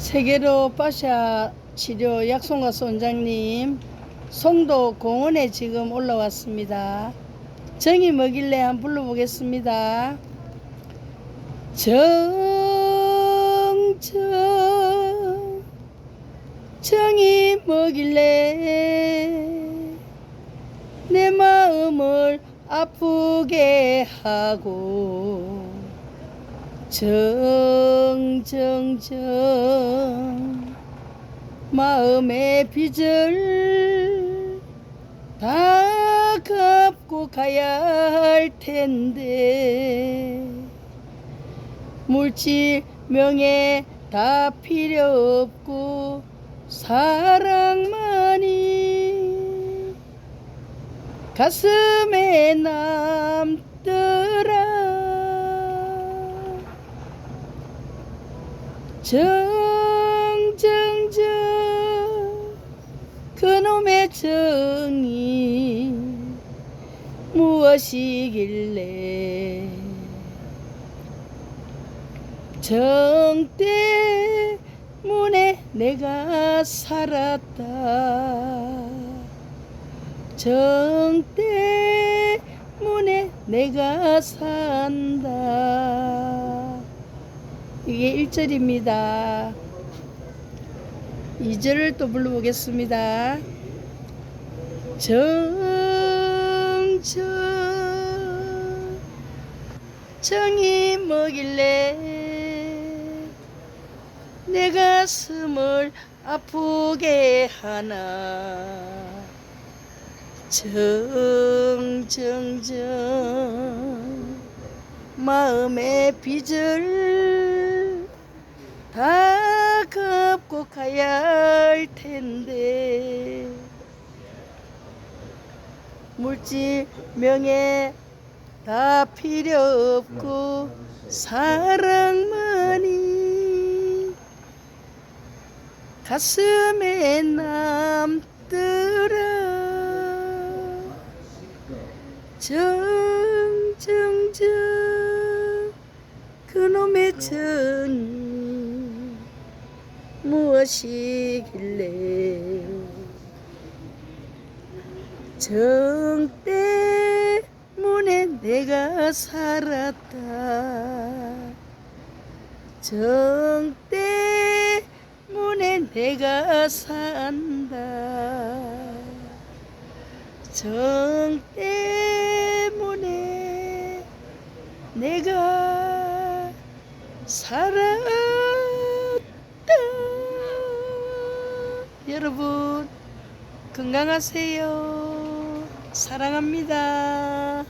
세계로 빠샤 치료 약송가수 원장님 송도 공원에 지금 올라왔습니다. 정이 먹일래 한번 불러보겠습니다. 정정 정이 먹일래 내 마음을 아프게 하고 정정정. 마음의 빚을 다 갚고 가야 할 텐데. 물질 명예 다 필요 없고 사랑만이 가슴에 남더라 정정정 그놈의 정이 무엇이길래 정 때문에 내가 살았다. 정 때문에 내가 산다 이게 1절입니다. 2절을 또 불러보겠습니다. 정정 정이 뭐길래? 내 가슴을 아프게 하나? 정정정 마음의 빚을 다 가야 할 텐데. 물질 명예 다 필요 없고 사랑만이 가슴에 남더라. 정정정 그놈의 정이 무엇이길래 정 때문에 내가 살았다? 정 때문에 내가 산다? 정 때문에 내가 살았 여러분 건강하세요. 사랑합니다